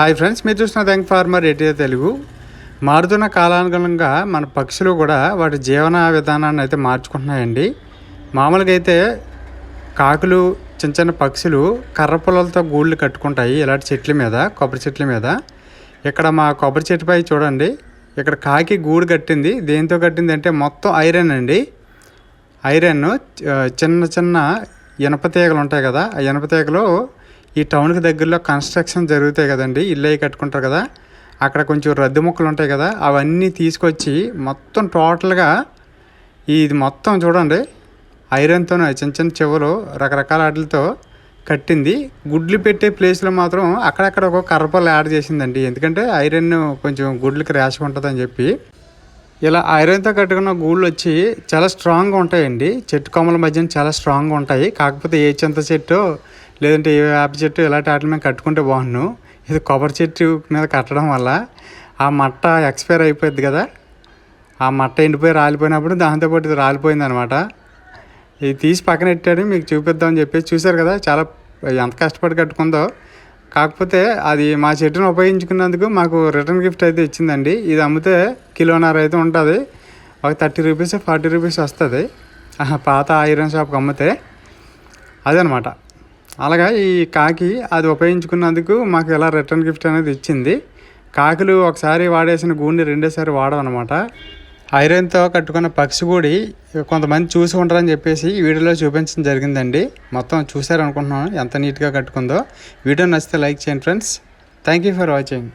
Hi friends మీరు చూసిన thank farmer ATA Telugu? మారుతున్న కాలానుగుణంగా మన పక్షులు కూడా వాటి జీవన విధానాన్ని అయితే మార్చుకుంటున్నాయండి. మామూలుగా అయితే కాకులు చిన్న చిన్న పక్షులు కర్ర పొలాలతో గూళ్ళు కట్టుకుంటాయి ఇలాంటి చెట్ల మీద కొబ్బరి చెట్ల మీద. ఇక్కడ మా కొబ్బరి చెట్టుపై చూడండి ఇక్కడ కాకి గూడు కట్టింది. దేంతో కట్టింది అంటే మొత్తం ఐరన్ అండి. ఐరన్ చిన్న చిన్న ఇనప తీగలు ఉంటాయి కదా ఆ ఇనప తీగలు ఈ టౌన్కి దగ్గరలో కన్స్ట్రక్షన్ జరుగుతాయి కదండి ఇల్లు అవి కట్టుకుంటారు కదా అక్కడ కొంచెం రద్దు ముక్కలు ఉంటాయి కదా అవన్నీ తీసుకొచ్చి మొత్తం టోటల్గా ఇది మొత్తం చూడండి ఐరన్తో చిన్న చిన్న చెవులు రకరకాల వాటితో కట్టింది. గుడ్లు పెట్టే ప్లేస్లో మాత్రం అక్కడక్కడ ఒక కర్రపల్లి యాడ్ చేసిందండి. ఎందుకంటే ఐరన్ కొంచెం గుడ్లకి ర్యాష్ ఉంటుందని చెప్పి. ఇలా ఐరన్తో కట్టుకున్న గూళ్ళు వచ్చి చాలా స్ట్రాంగ్గా ఉంటాయండి. చెట్టు కొమ్మల మధ్యన చాలా స్ట్రాంగ్గా ఉంటాయి. కాకపోతే ఏ చింత చెట్టు లేదంటే ఏ వేప చెట్టు ఇలాంటి వాటి మీద కట్టుకుంటే బాగుండు. ఇది కొబ్బరి చెట్టు మీద కట్టడం వల్ల ఆ మట్ట ఎక్స్పైర్ అయిపోద్ది కదా. ఆ మట్ట ఎండిపోయి రాలిపోయినప్పుడు దాంతోపాటు ఇది రాలిపోయింది అనమాట ఇది తీసి పక్కన పెట్టాడు మీకు చూపిద్దామని చెప్పేసి చూశారు కదా చాలా ఎంత కష్టపడి కట్టుకుందో. కాకపోతే అది మా చెట్టును ఉపయోగించుకున్నందుకు మాకు రిటర్న్ గిఫ్ట్ అయితే ఇచ్చిందండి. ఇది అమ్మితే కిలోన్నర అయితే ఉంటుంది. ఒక థర్టీ రూపీస్ ఫార్టీ రూపీస్ వస్తుంది. ఆహా, పాత ఐరన్ షాప్కి అమ్మితే. అదనమాట. అలాగా ఈ కాకి అది ఉపయోగించుకున్నందుకు మాకు ఇలా రిటర్న్ గిఫ్ట్ అనేది ఇచ్చింది. కాకులు ఒకసారి వాడేసిన గూడిని రెండోసారి వాడమన్నమాట ఐరన్తో కట్టుకున్న పక్షి గూడి కొంతమంది చూసి ఉండరని చెప్పేసి వీడియోలో చూపించడం జరిగిందండి. మొత్తం చూసారు అనుకుంటున్నాను ఎంత నీట్గా కట్టుకుందో. వీడియో నచ్చితే లైక్ చేయండి friends. Thank you for watching